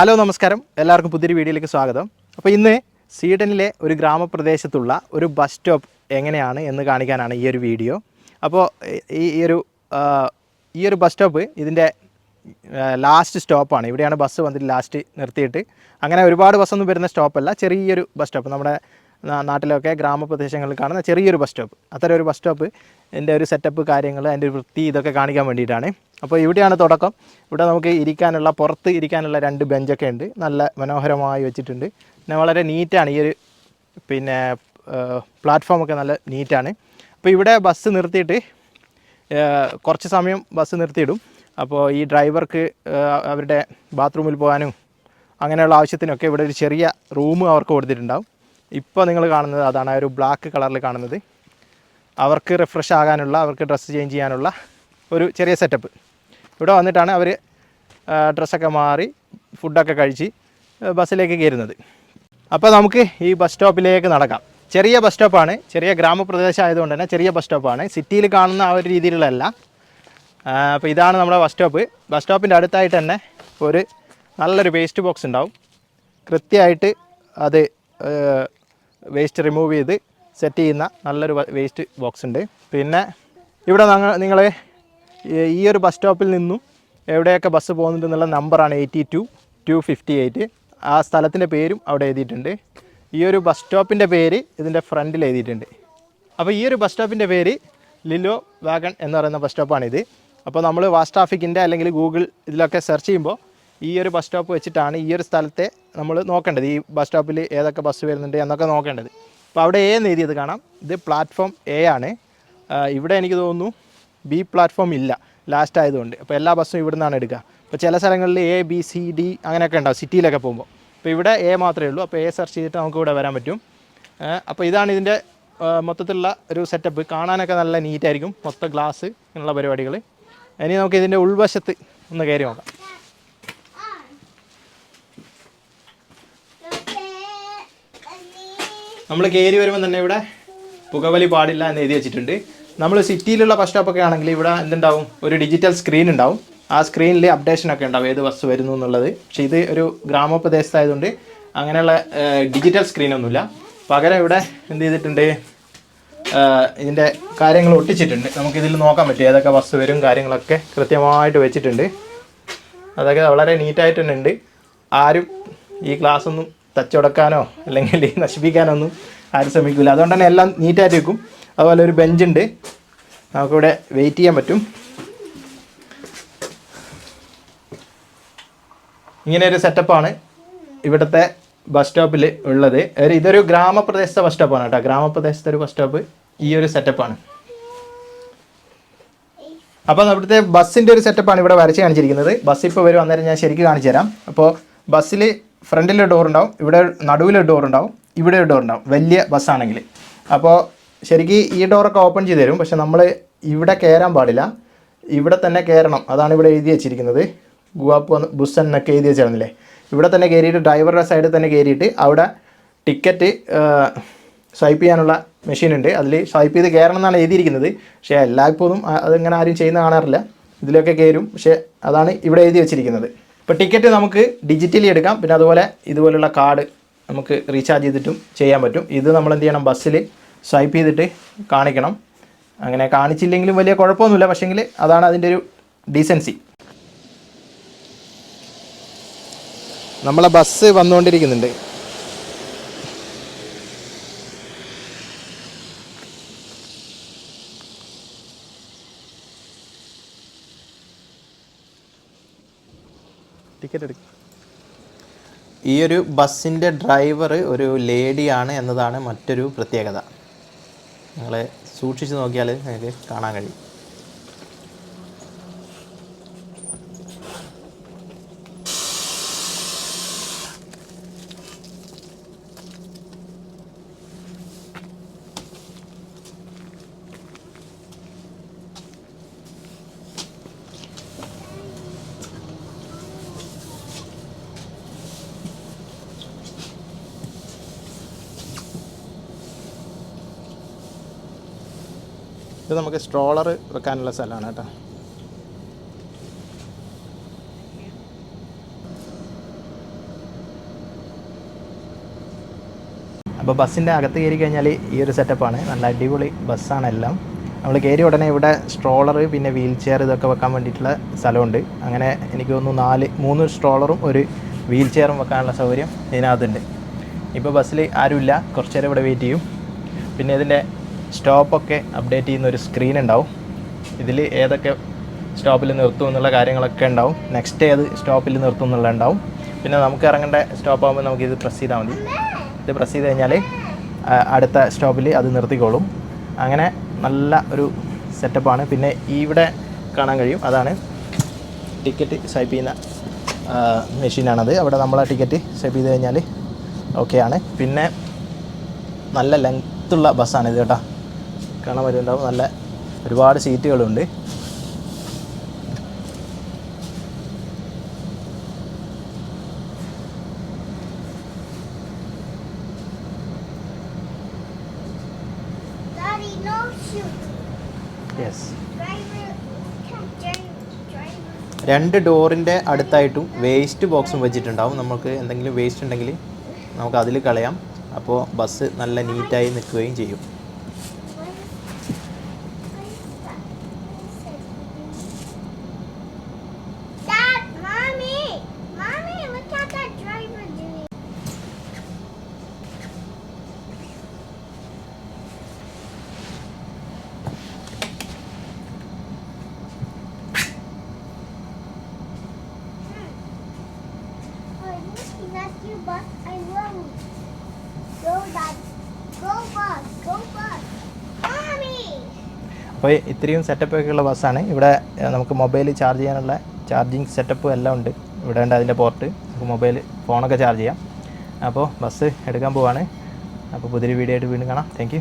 Hello നമസ്കാരം. എല്ലാവർക്കും പുതിയൊരു വീഡിയോയിലേക്ക് സ്വാഗതം. അപ്പോൾ ഇന്ന് സ്വീഡനിലെ ഒരു ഗ്രാമപ്രദേശത്തുള്ള ഒരു ബസ് സ്റ്റോപ്പ് എങ്ങനെയാണ് എന്ന് കാണിക്കാനാണ് ഈ ഒരു വീഡിയോ. അപ്പോൾ ഈ ഒരു ഈ ഒരു ബസ് സ്റ്റോപ്പ് ഇതിന്റെ ലാസ്റ്റ് സ്റ്റോപ്പാണ് ഇവിടെയാണ് ബസ് വന്നിട്ട് ലാസ്റ്റ് നിർത്തിയിട്ട്. അങ്ങനെ ഒരുപാട് ബസ്സൊന്നും വരുന്ന സ്റ്റോപ്പല്ല ചെറിയൊരു ബസ് സ്റ്റോപ്പ്. നമ്മുടെ നാട്ടിലൊക്കെ ഗ്രാമപ്രദേശങ്ങളിൽ കാണുന്ന ചെറിയൊരു ബസ് സ്റ്റോപ്പ്. അത്തരം ഒരു ബസ് സ്റ്റോപ്പ് എന്റെ ഒരു സെറ്റപ്പ് കാര്യങ്ങൾ അതിന്റെ വൃത്തി ഇതൊക്കെ കാണിക്കാൻ വേണ്ടിയിട്ടാണ്. അപ്പോൾ ഇവിടെയാണ് തുടക്കം. ഇവിടെ നമുക്ക് ഇരിക്കാനുള്ള പുറത്ത് ഇരിക്കാനുള്ള രണ്ട് ബെഞ്ചൊക്കെ ഉണ്ട്. നല്ല മനോഹരമായി വെച്ചിട്ടുണ്ട്. പിന്നെ വളരെ നീറ്റാണ് ഈ ഒരു പിന്നെ പ്ലാറ്റ്ഫോമൊക്കെ നല്ല നീറ്റാണ് അപ്പോൾ ഇവിടെ ബസ് നിർത്തിയിട്ട് കുറച്ച് സമയം ബസ് നിർത്തിയിടും. അപ്പോൾ ഈ ഡ്രൈവർക്ക് അവരുടെ ബാത്റൂമിൽ പോകാനും അങ്ങനെയുള്ള ആവശ്യത്തിനൊക്കെ ഇവിടെ ഒരു ചെറിയ റൂം അവർക്ക് കൊടുത്തിട്ടുണ്ടാവും. ഇപ്പോൾ നിങ്ങൾ കാണുന്നത് അതാണ് ആ ഒരു ബ്ലാക്ക് കളറിൽ കാണുന്നത്. അവർക്ക് റിഫ്രഷ് ആകാനുള്ള അവർക്ക് ഡ്രസ്സ് ചേഞ്ച് ചെയ്യാനുള്ള ഒരു ചെറിയ സെറ്റപ്പ് ഇവിടെ വന്നിട്ടാണ് അവർ ഡ്രസ്സൊക്കെ മാറി ഫുഡൊക്കെ കഴിച്ച് ബസ്സിലേക്ക് കയറുന്നത്. അപ്പോൾ നമുക്ക് ഈ ബസ് സ്റ്റോപ്പിലേക്ക് നടക്കാം. ചെറിയ ബസ് സ്റ്റോപ്പാണ് ചെറിയ ഗ്രാമപ്രദേശം ആയതുകൊണ്ട് തന്നെ ചെറിയ ബസ് സ്റ്റോപ്പാണ് സിറ്റിയിൽ കാണുന്ന ആ ഒരു രീതിയിലുള്ളതല്ല. അപ്പോൾ ഇതാണ് നമ്മുടെ ബസ് സ്റ്റോപ്പ് ബസ് സ്റ്റോപ്പിന്റെ അടുത്തായിട്ട് തന്നെ ഒരു നല്ലൊരു വേസ്റ്റ് ബോക്സ് ഉണ്ടാവും. കൃത്യമായിട്ട് അത് വേസ്റ്റ് റിമൂവ് ചെയ്ത് സെറ്റ് ചെയ്യുന്ന നല്ലൊരു വേസ്റ്റ് ബോക്സ് ഉണ്ട്. പിന്നെ ഇവിടെ നിങ്ങൾ ഈ ഒരു ബസ് സ്റ്റോപ്പിൽ നിന്നും എവിടെയൊക്കെ ബസ് പോകുന്നുണ്ടെന്നുള്ള നമ്പറാണ് eighty two two fifty eight ആ സ്ഥലത്തിന്റെ പേരും അവിടെ എഴുതിയിട്ടുണ്ട്. ഈ ഒരു ബസ് സ്റ്റോപ്പിന്റെ പേര് ഇതിന്റെ ഫ്രണ്ടിൽ എഴുതിയിട്ടുണ്ട്. അപ്പോൾ ഈ ഒരു ബസ് സ്റ്റോപ്പിന്റെ പേര് ലിലോ വാഗൺ എന്ന് പറയുന്ന ബസ് സ്റ്റോപ്പാണിത് അപ്പോൾ നമ്മൾ വാസ് ട്രാഫിക്കിന്റെ അല്ലെങ്കിൽ ഗൂഗിൾ ഇതിലൊക്കെ സെർച്ച് ചെയ്യുമ്പോൾ ഈ ഒരു ബസ് സ്റ്റോപ്പ് വെച്ചിട്ടാണ് ഈ ഒരു സ്ഥലത്തെ നമ്മൾ നോക്കേണ്ടത്. ഈ ബസ് സ്റ്റോപ്പിൽ ഏതൊക്കെ ബസ് വരുന്നുണ്ട് എന്നൊക്കെ നോക്കേണ്ടത്. അപ്പോൾ അവിടെ എ എന്ന് എഴുതിയത് കാണാം. ഇത് പ്ലാറ്റ്ഫോം എ ആണ്. ഇവിടെ എനിക്ക് തോന്നുന്നു ബി പ്ലാറ്റ്ഫോം ഇല്ല. ലാസ്റ്റ് ആയതുകൊണ്ട്. അപ്പോൾ എല്ലാ ബസ്സും ഇവിടെ നിന്നാണ് എടുക്കുക. അപ്പോൾ ചില സ്ഥലങ്ങളിൽ എ ബി സി ഡി അങ്ങനെയൊക്കെ ഉണ്ടാവും. സിറ്റിയിലൊക്കെ പോകുമ്പോൾ. അപ്പോൾ ഇവിടെ എ മാത്രമേ ഉള്ളൂ. അപ്പോൾ എ സെർച്ച് ചെയ്തിട്ട് നമുക്ക് ഇവിടെ വരാൻ പറ്റും. അപ്പോൾ ഇതാണ് ഇതിന്റെ മൊത്തത്തിലുള്ള ഒരു സെറ്റപ്പ് കാണാനൊക്കെ നല്ല നീറ്റായിരിക്കും മൊത്തം ഗ്ലാസ് എന്നുള്ള പരിപാടികൾ. ഇനി നമുക്ക് ഇതിന്റെ ഉൾവശത്ത് ഒന്ന് കയറി നോക്കാം. നമ്മൾ കയറി വരുമ്പോൾ തന്നെ ഇവിടെ പുകവലി പാടില്ല എന്ന് എഴുതി വെച്ചിട്ടുണ്ട്. നമ്മൾ സിറ്റിയിലുള്ള ബസ് സ്റ്റോപ്പൊക്കെ ആണെങ്കിൽ ഇവിടെ എന്തുണ്ടാവും? ഒരു ഡിജിറ്റൽ സ്ക്രീൻ ഉണ്ടാവും. ആ സ്ക്രീനിൽ അപ്ഡേഷൻ ഒക്കെ ഉണ്ടാവും ഏത് ബസ് വരുന്നു എന്നുള്ളത്. പക്ഷേ ഇത് ഒരു ഗ്രാമപ്രദേശത്തായതുകൊണ്ട് അങ്ങനെയുള്ള ഡിജിറ്റൽ സ്ക്രീനൊന്നുമില്ല പകരം ഇവിടെ എന്ത് ചെയ്തിട്ടുണ്ട്? ഇതിന്റെ കാര്യങ്ങൾ ഒട്ടിച്ചിട്ടുണ്ട്. നമുക്കിതിൽ നോക്കാൻ പറ്റും ഏതൊക്കെ ബസ് വരും കാര്യങ്ങളൊക്കെ കൃത്യമായിട്ട് വെച്ചിട്ടുണ്ട്. അതൊക്കെ വളരെ നീറ്റായിട്ട് തന്നെ ഉണ്ട്. ആരും ഈ ക്ലാസ് ഒന്നും തച്ചുടക്കാനോ അല്ലെങ്കിൽ നശിപ്പിക്കാനോ ഒന്നും ആരും ശ്രമിക്കില്ല അതുകൊണ്ട് തന്നെ എല്ലാം നീറ്റായിട്ട് വെക്കും. അതുപോലെ ഒരു ബെഞ്ചുണ്ട് നമുക്കിവിടെ വെയിറ്റ് ചെയ്യാൻ പറ്റും. ഇങ്ങനെ ഒരു സെറ്റപ്പാണ് ഇവിടുത്തെ ബസ് സ്റ്റോപ്പിൽ ഉള്ളത്. ഒരു ഇതൊരു ഗ്രാമപ്രദേശത്തെ ബസ് സ്റ്റോപ്പാണ് കേട്ടോ. ഗ്രാമപ്രദേശത്തെ ഒരു ബസ് സ്റ്റോപ്പ് ഈ ഒരു സെറ്റപ്പാണ് അപ്പോൾ അവിടുത്തെ ബസ്സിന്റെ ഒരു സെറ്റപ്പാണ് ഇവിടെ വരച്ച് കാണിച്ചിരിക്കുന്നത്. ബസ് ഇപ്പോൾ വരും അന്നേരം ഞാൻ ശരിക്കും കാണിച്ചു തരാം അപ്പോൾ ബസ്സിൽ ഫ്രണ്ടിൽ ഡോർ ഉണ്ടാവും ഇവിടെ നടുവിൽ ഡോർ ഉണ്ടാവും ഇവിടെ ഡോർ ഉണ്ടാവും. വലിയ ബസ്സാണെങ്കിൽ അപ്പോൾ ശരിക്കും ഈ ഡോറൊക്കെ ഓപ്പൺ ചെയ്ത് തരും. പക്ഷെ നമ്മൾ ഇവിടെ കയറാൻ പാടില്ല. ഇവിടെ തന്നെ കയറണം അതാണ് ഇവിടെ എഴുതി വെച്ചിരിക്കുന്നത്. ഗുവാപ്പ് ബുസ് എന്നൊക്കെ എഴുതി വെച്ചിരുന്നില്ലേ? ഇവിടെ തന്നെ കയറിയിട്ട് ഡ്രൈവറുടെ സൈഡിൽ തന്നെ കയറിയിട്ട് അവിടെ ടിക്കറ്റ് സ്വൈപ്പ് ചെയ്യാനുള്ള മെഷീൻ ഉണ്ട്. അതിൽ സ്വൈപ്പ് ചെയ്ത് കയറണം എന്നാണ് എഴുതിയിരിക്കുന്നത്. പക്ഷേ എല്ലായ്പ്പോഴും അതിങ്ങനെ ആരും ചെയ്യുന്ന കാണാറില്ല. ഇതിലൊക്കെ കയറും പക്ഷേ അതാണ് ഇവിടെ എഴുതി വെച്ചിരിക്കുന്നത്. ഇപ്പോൾ ടിക്കറ്റ് നമുക്ക് ഡിജിറ്റലി എടുക്കാം. പിന്നെ അതുപോലെ ഇതുപോലുള്ള കാർഡ് നമുക്ക് റീചാർജ് ചെയ്തിട്ടും ചെയ്യാൻ പറ്റും. ഇത് നമ്മൾ എന്ത് ചെയ്യണം? ബസ്സിൽ സ്വൈപ്പ് ചെയ്തിട്ട് കാണിക്കണം. അങ്ങനെ കാണിച്ചില്ലെങ്കിലും വലിയ കുഴപ്പമൊന്നുമില്ല. പക്ഷേങ്കിൽ അതാണ് അതിന്റെ ഒരു ഡീസൻസി നമ്മളെ ബസ് വന്നുകൊണ്ടിരിക്കുന്നുണ്ട്. ടിക്കറ്റ് എടുക്കും. ഈ ഒരു ബസ്സിന്റെ ഡ്രൈവർ ഒരു ലേഡിയാണ് എന്നതാണ് മറ്റൊരു പ്രത്യേകത. നിങ്ങൾ സൂക്ഷിച്ച് നോക്കിയാൽ നിങ്ങൾക്ക് കാണാൻ കഴിയും. ഇത് നമുക്ക് സ്ട്രോളർ വെക്കാനുള്ള സ്ഥലമാണ് കേട്ടോ. അപ്പോൾ ബസ്സിന്റെ അകത്ത് കയറി കഴിഞ്ഞാൽ ഈ ഒരു സെറ്റപ്പാണ് നല്ല അടിപൊളി ബസ്സാണ് എല്ലാം. നമ്മൾ കയറി ഉടനെ ഇവിടെ സ്ട്രോളർ പിന്നെ വീൽ ചെയർ ഇതൊക്കെ വെക്കാൻ വേണ്ടിയിട്ടുള്ള സ്ഥലമുണ്ട്. അങ്ങനെ എനിക്ക് തോന്നുന്നു നാല് മൂന്ന് സ്ട്രോളറും ഒരു വീൽ ചെയറും വെക്കാനുള്ള സൗകര്യം ഇതിനകത്തുണ്ട്. ഇപ്പോൾ ബസ്സിൽ ആരുമില്ല. കുറച്ച് നേരം ഇവിടെ വെയിറ്റ് ചെയ്യും. പിന്നെ ഇതിന്റെ സ്റ്റോപ്പൊക്കെ അപ്ഡേറ്റ് ചെയ്യുന്ന ഒരു സ്ക്രീൻ ഉണ്ടാവും. ഇതിൽ ഏതൊക്കെ സ്റ്റോപ്പിൽ നിർത്തും എന്നുള്ള കാര്യങ്ങളൊക്കെ ഉണ്ടാവും. നെക്സ്റ്റ് ഏത് സ്റ്റോപ്പിൽ നിർത്തും എന്നുള്ള ഉണ്ടാവും. പിന്നെ നമുക്ക് ഇറങ്ങേണ്ട സ്റ്റോപ്പ് ആകുമ്പോൾ നമുക്ക് ഇത് പ്രസ് ചെയ്താൽ മതി. ഇത് പ്രസ് ചെയ്ത് കഴിഞ്ഞാൽ അടുത്ത സ്റ്റോപ്പിൽ അത് നിർത്തിക്കോളും. അങ്ങനെ നല്ല ഒരു സെറ്റപ്പാണ് പിന്നെ ഇവിടെ കാണാൻ കഴിയും. അതാണ് ടിക്കറ്റ് സ്വൈപ്പ് ചെയ്യുന്ന മെഷീനാണത് അവിടെ നമ്മൾ ആ ടിക്കറ്റ് സ്വൈപ്പ് ചെയ്ത് കഴിഞ്ഞാൽ ഓക്കെയാണ് പിന്നെ നല്ല ലെങ്ത്തുള്ള ബസ്സാണിത് കേട്ടോ. കാണാൻ പറ്റുന്നുണ്ടാവും. നല്ല ഒരുപാട് സീറ്റുകളുണ്ട്. യെസ്. രണ്ട് ഡോറിന്റെ അടുത്തായിട്ടും വേസ്റ്റ് ബോക്സും വെച്ചിട്ടുണ്ടാവും. നമുക്ക് എന്തെങ്കിലും വേസ്റ്റ് ഉണ്ടെങ്കിൽ നമുക്ക് അതിൽ കളയാം. അപ്പോൾ ബസ് നല്ല നീറ്റായി നിൽക്കുകയും ചെയ്യും. Bus. I you. Go, Dad. Go, bus. Go, bus. Mommy. അപ്പോൾ ഇത്രയും സെറ്റപ്പൊക്കെ ഉള്ള ബസ്സാണ് ഇവിടെ നമുക്ക് മൊബൈൽ ചാർജ് ചെയ്യാനുള്ള ചാർജിങ് സെറ്റപ്പും എല്ലാം ഉണ്ട് ഇവിടെ ഉണ്ട് അതിന്റെ പോർട്ട് നമുക്ക് മൊബൈൽ ഫോണൊക്കെ ചാർജ് ചെയ്യാം അപ്പോൾ ബസ് എടുക്കാൻ പോവാണ് അപ്പോൾ പുതിയൊരു വീഡിയോ ആയിട്ട് വീണ്ടും കാണാം താങ്ക്